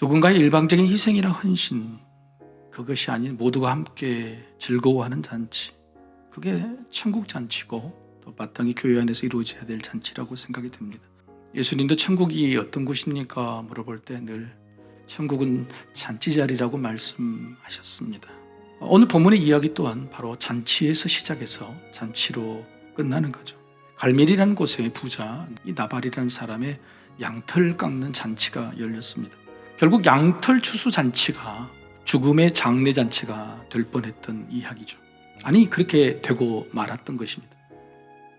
누군가의 일방적인 희생이나 헌신, 그것이 아닌 모두가 함께 즐거워하는 잔치. 그게 천국 잔치고 또 마땅히 교회 안에서 이루어져야 될 잔치라고 생각이 됩니다. 예수님도 천국이 어떤 곳입니까? 물어볼 때 늘 천국은 잔치 자리라고 말씀하셨습니다. 오늘 본문의 이야기 또한 바로 잔치에서 시작해서 잔치로 끝나는 거죠. 갈멜이라는 곳에 부자 이 나발이라는 사람의 양털 깎는 잔치가 열렸습니다. 결국 양털 추수 잔치가 죽음의 장례 잔치가 될 뻔했던 이야기죠. 아니 그렇게 되고 말았던 것입니다.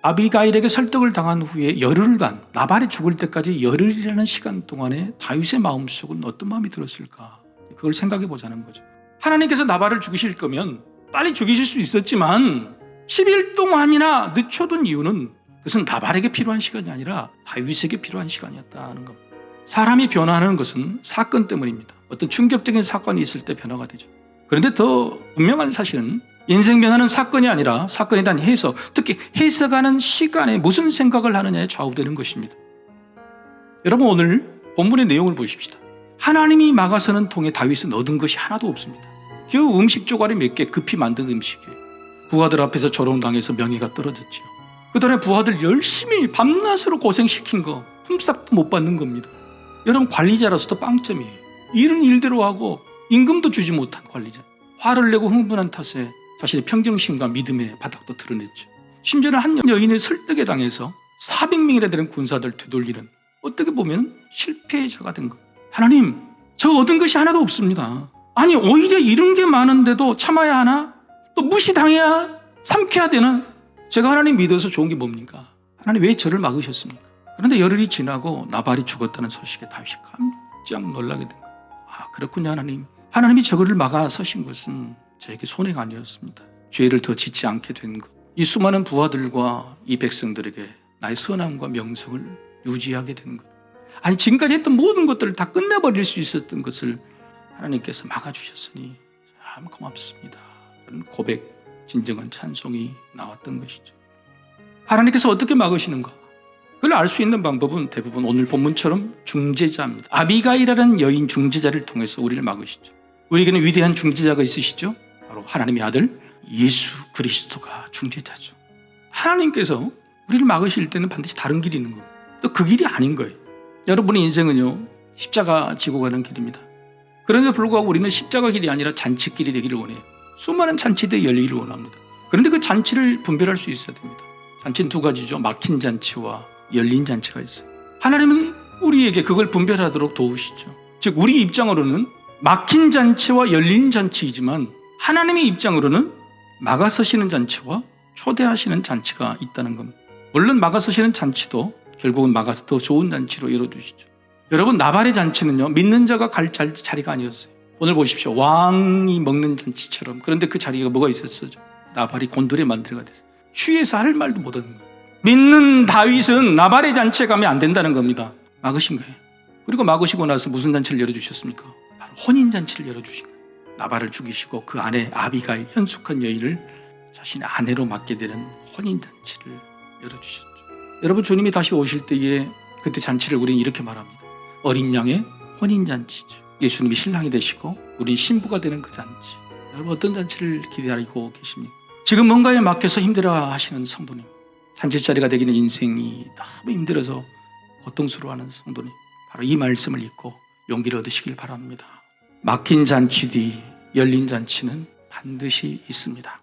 아비가일에게 설득을 당한 후에 열흘간 나발이 죽을 때까지 열흘이라는 시간 동안에 다윗의 마음속은 어떤 마음이 들었을까? 그걸 생각해 보자는 거죠. 하나님께서 나발을 죽이실 거면 빨리 죽이실 수 있었지만 10일 동안이나 늦춰둔 이유는 그것은 나발에게 필요한 시간이 아니라 다윗에게 필요한 시간이었다는 겁니다. 사람이 변화하는 것은 사건 때문입니다. 어떤 충격적인 사건이 있을 때 변화가 되죠. 그런데 더 분명한 사실은 인생 변화는 사건이 아니라 사건에 대한 해석, 특히 해석하는 시간에 무슨 생각을 하느냐에 좌우되는 것입니다. 여러분 오늘 본문의 내용을 보십시다. 하나님이 막아서는 통에 다윗은 얻은 것이 하나도 없습니다. 그 음식 조각이 몇 개 급히 만든 음식이에요. 부하들 앞에서 조롱당해서 명예가 떨어졌지요. 그다음에 부하들 열심히 밤낮으로 고생시킨 거 흠싹도 못 받는 겁니다. 여러분 관리자로서도 빵점이에요. 일은 일대로 하고 임금도 주지 못한 관리자. 화를 내고 흥분한 탓에 자신의 평정심과 믿음의 바닥도 드러냈죠. 심지어는 한 여인의 설득에 당해서 400명이나 되는 군사들 되돌리는 어떻게 보면 실패자가 된 것. 하나님, 저 얻은 것이 하나도 없습니다. 아니 오히려 이런 게 많은데도 참아야 하나? 또 무시당해야 삼켜야 되나? 제가 하나님 믿어서 좋은 게 뭡니까? 하나님 왜 저를 막으셨습니까? 그런데 열흘이 지나고 나발이 죽었다는 소식에 다윗이 깜짝 놀라게 된 거예요. 아 그렇군요 하나님. 하나님이 저거를 막아 서신 것은 저에게 손해가 아니었습니다. 죄를 더 짓지 않게 된 것. 이 수많은 부하들과 이 백성들에게 나의 선함과 명성을 유지하게 된 것. 아니 지금까지 했던 모든 것들을 다 끝내버릴 수 있었던 것을 하나님께서 막아주셨으니 참 고맙습니다. 그런 고백, 진정한 찬송이 나왔던 것이죠. 하나님께서 어떻게 막으시는가? 그걸 알 수 있는 방법은 대부분 오늘 본문처럼 중재자입니다. 아비가이라는 여인 중재자를 통해서 우리를 막으시죠. 우리에게는 위대한 중재자가 있으시죠. 바로 하나님의 아들 예수 그리스도가 중재자죠. 하나님께서 우리를 막으실 때는 반드시 다른 길이 있는 거예요. 또그 길이 아닌 거예요. 여러분의 인생은요 십자가 지고 가는 길입니다. 그런데 불구하고 우리는 십자가 길이 아니라 잔치 길이 되기를 원해요. 수많은 잔치들이 열리기를 원합니다. 그런데 그 잔치를 분별할 수 있어야 됩니다. 잔치는 두 가지죠. 막힌 잔치와 열린 잔치가 있어요. 하나님은 우리에게 그걸 분별하도록 도우시죠. 즉 우리 입장으로는 막힌 잔치와 열린 잔치이지만 하나님의 입장으로는 막아서시는 잔치와 초대하시는 잔치가 있다는 겁니다. 물론 막아서시는 잔치도 결국은 막아서 더 좋은 잔치로 열어주시죠. 여러분 나발의 잔치는요 믿는 자가 갈 자- 자리가 아니었어요. 오늘 보십시오 왕이 먹는 잔치처럼 그런데 그 자리가 뭐가 있었어요? 나발이 곤돌에 만들어가 됐어요. 취해서 할 말도 못하는 거예요. 믿는 다윗은 나발의 잔치에 가면 안 된다는 겁니다. 막으신 거예요. 그리고 막으시고 나서 무슨 잔치를 열어주셨습니까? 바로 혼인 잔치를 열어주신 거예요. 나발을 죽이시고 그 아내 아비가의 현숙한 여인을 자신의 아내로 맡게 되는 혼인 잔치를 열어주셨죠. 여러분 주님이 다시 오실 때에 그때 잔치를 우리는 이렇게 말합니다. 어린 양의 혼인 잔치죠. 예수님이 신랑이 되시고 우린 신부가 되는 그 잔치. 여러분 어떤 잔치를 기다리고 계십니까? 지금 뭔가에 막혀서 힘들어 하시는 성도님, 잔치자리가 되기는 인생이 너무 힘들어서 고통스러워하는 성도님, 바로 이 말씀을 읽고 용기를 얻으시길 바랍니다. 막힌 잔치 뒤 열린 잔치는 반드시 있습니다.